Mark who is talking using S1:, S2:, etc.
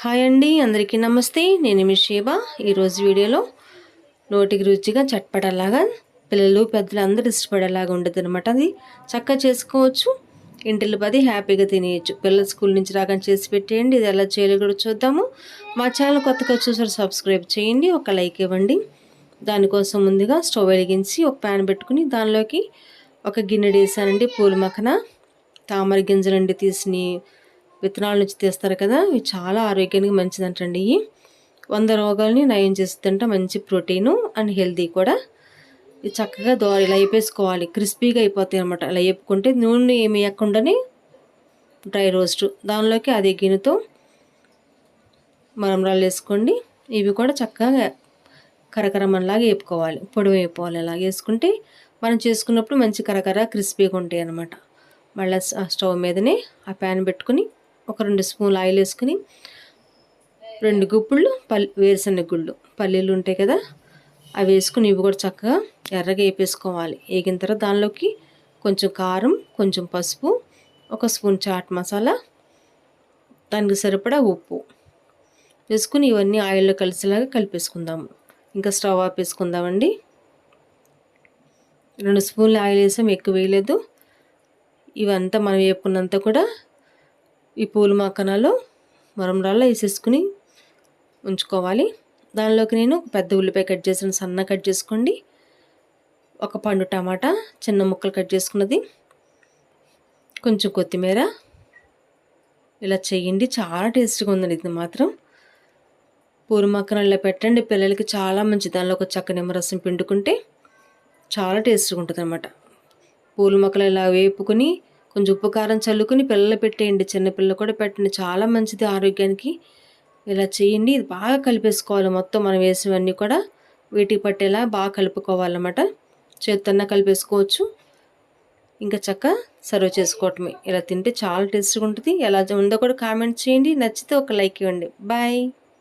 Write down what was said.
S1: Hi అండి అందరికీ నమస్తే. నేను మీ షేబా. ఈరోజు వీడియోలో నోటికి రుచిగా చట్పటలాగా పిల్లలు పెద్దలు అందరూ ఇష్టపడేలాగా ఉండదు అనమాట అది. చక్కగా చేసుకోవచ్చు. ఇంటిలో పది హ్యాపీగా తినేయచ్చు. పిల్లల స్కూల్ నుంచి రాగానే చేసి పెట్టేయండి. ఇది ఎలా చేయాలో కూడా చూద్దాము. మా ఛానల్ కొత్తగా చూసారు సబ్స్క్రైబ్ చేయండి ఒక లైక్ ఇవ్వండి. దానికోసం ముందుగా స్టవ్ వెలిగించి ఒక ప్యాన్ పెట్టుకుని దానిలోకి ఒక గిన్నె వేసానండి. పూల మక్కన తామర గింజలండి తీసిని విత్తనాల నుంచి తీస్తారు కదా ఇవి చాలా ఆరోగ్యానికి మంచిదంటండి ఇవి. వంద రోగాలని నయం చేస్తుందంట మంచి ప్రోటీను అండ్ హెల్తీ కూడా. ఇది చక్కగా దో ఇలా వేపేసుకోవాలి క్రిస్పీగా అయిపోతాయి అనమాట అలా వేపుకుంటే నూనె ఏమి వేయకుండానే డ్రై రోస్ట్. దానిలోకి అదే గిన్నెతో మరమరాలు వేసుకోండి. ఇవి కూడా చక్కగా కరకరమనలాగా వేపుకోవాలి పొడి వేపుకోవాలి ఇలా వేసుకుంటే మనం చేసుకున్నప్పుడు మంచి కరకర క్రిస్పీగా ఉంటాయి అనమాట మళ్ళీ స్టవ్ మీదనే ఆ ప్యాన్ పెట్టుకుని ఒక రెండు స్పూన్లు ఆయిల్ వేసుకుని రెండు గుప్పుళ్ళు పల్లి వేరుశనగ గుళ్ళు. పల్లీలు ఉంటాయి కదా అవి వేసుకుని ఇవి కూడా చక్కగా ఎర్రగా వేపేసుకోవాలి. వేగిన తర్వాత దానిలోకి కొంచెం కారం కొంచెం పసుపు ఒక స్పూన్ చాట్ మసాలా దానికి సరిపడా ఉప్పు. వేసుకుని ఇవన్నీ ఆయిల్లో కలిసేలాగా కలిపేసుకుందాము ఇంకా స్టవ్ ఆపేసుకుందామండి. రెండు స్పూన్లు ఆయిల్ వేసాం ఎక్కువ వేయలేదు. ఇవంతా మనం వేపుకున్నంత కూడా ఈ పూల మక్కనలో మరంరాల్లో వేసేసుకుని ఉంచుకోవాలి. దానిలోకి నేను పెద్ద ఉల్లిపాయ కట్ చేసిన సన్న కట్ చేసుకోండి. ఒక పండు టమాటా చిన్న ముక్కలు కట్ చేసుకున్నది. కొంచెం కొత్తిమీర. ఇలా చేయండి. చాలా టేస్ట్గా ఉందండి ఇది మాత్రం. పూల మక్కనల్లో పెట్టండి. పిల్లలకి చాలా మంచి దానిలో ఒక చక్క నిమ్మరసం పిండుకుంటే చాలా టేస్ట్గా ఉంటుంది అనమాట పూల మొక్కలు ఇలా వేపుకొని కొంచెం ఉప్పు కారం చల్లుకుని పిల్లలు పెట్టేయండి. చిన్నపిల్లలు కూడా పెట్టండి. చాలా మంచిది ఆరోగ్యానికి. ఇలా చేయండి. ఇది బాగా కలిపేసుకోవాలి. మొత్తం మనం వేసినవన్నీ కూడా వీటికి పట్టేలా బాగా కలుపుకోవాలన్నమాట. చేత్తన్నా కలిపేసుకోవచ్చు. ఇంకా చక్క సర్వ్ చేసుకోవటమే. ఇలా తింటే చాలా టేస్ట్గా ఉంటుంది. ఎలా ఉందో కూడా కామెంట్ చేయండి. నచ్చితే ఒక లైక్ ఇవ్వండి. బాయ్.